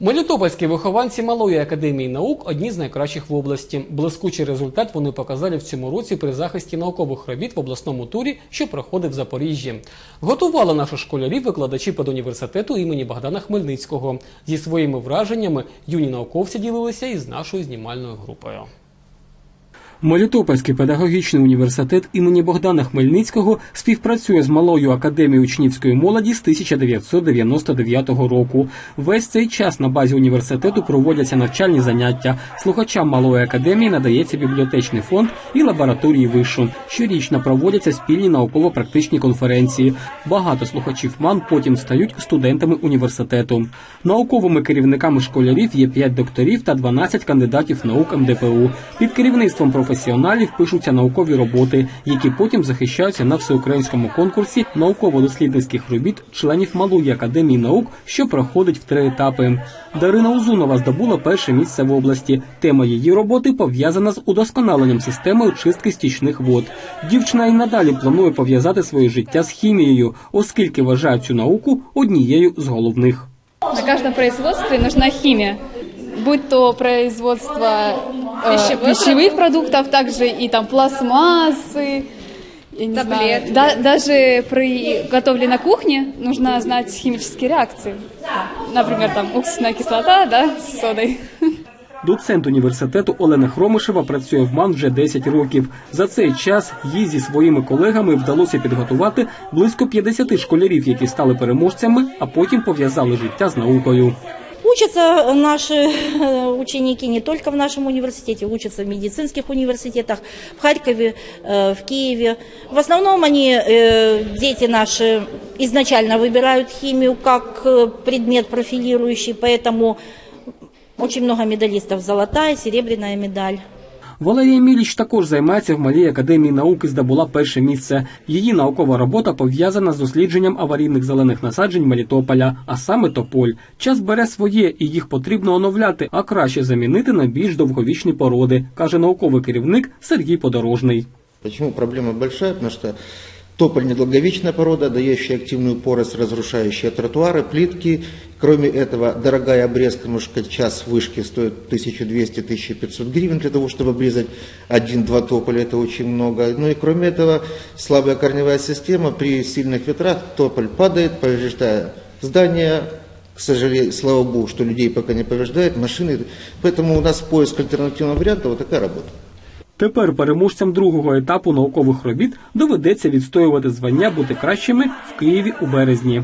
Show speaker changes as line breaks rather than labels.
Мелітопольські вихованці Малої академії наук одні з найкращих в області. Блискучий результат вони показали в цьому році при захисті наукових робіт в обласному турі, що проходив в Запоріжжі. Готували наших школярів викладачі педуніверситету імені Богдана Хмельницького. Зі своїми враженнями юні науковці ділилися із нашою знімальною групою. Мелітопольський педагогічний університет імені Богдана Хмельницького співпрацює з малою академією учнівської молоді з 1999 року. Весь цей час на базі університету проводяться навчальні заняття. Слухачам малої академії надається бібліотечний фонд і лабораторії вишу. Щорічно проводяться спільні науково-практичні конференції. Багато слухачів МАН потім стають студентами університету. Науковими керівниками школярів є 5 докторів та 12 кандидатів наук МДПУ. Під керівництвом професіоналів пишуться наукові роботи, які потім захищаються на всеукраїнському конкурсі науково-дослідницьких робіт членів Малої академії наук, що проходить в три етапи. Дарина Узунова здобула перше місце в області. Тема її роботи пов'язана з удосконаленням системи очистки стічних вод. Дівчина і надалі планує пов'язати своє життя з хімією, оскільки вважає цю науку однією з головних.
На каждом производстве нужна химия. Будь то производство э,
Пищевой
пищевых продуктов, также и там пластмассы, я не знаю.
Таблетки.
Да- даже при готовле на кухне нужно знать химические реакции. Например, там уксусная кислота, да, с содой.
Доцент університету Олена Хромишева працює в МАН вже 10 років. За цей час їй зі своїми колегами вдалося підготувати близько 50 школярів, які стали переможцями, а потім пов'язали життя з наукою.
Учатся наши э, ученики не только в нашем университете, учатся в медицинских университетах, в Харькове, э, в Киеве. В основном они, э, дети наши, изначально выбирают химию как э, предмет профилирующий, поэтому очень много медалистов, золотая, серебряная медаль.
Валерія Міліч також займається в малій академії наук і здобула перше місце. Її наукова робота пов'язана з дослідженням аварійних зелених насаджень Мелітополя, а саме тополь. Час бере своє, і їх потрібно оновляти, а краще замінити на більш довговічні породи, каже науковий керівник Сергій Подорожний.
Чому проблема большая? Потому что тополь недолговечная порода, дающая активную порость, разрушающая тротуары, плитки. Кроме этого, дорогая обрезка, что час вышки стоит 1200-1500 гривен для того, чтобы обрезать один-два тополя, это очень много. Ну и кроме этого, слабая корневая система, при сильных ветрах тополь падает, повреждая здания, к сожалению, слава богу, что людей пока не повреждает, машины. Поэтому у нас поиск альтернативного варианта, вот такая работа.
Тепер переможцям другого етапу наукових робіт доведеться відстоювати звання бути кращими в Києві у березні.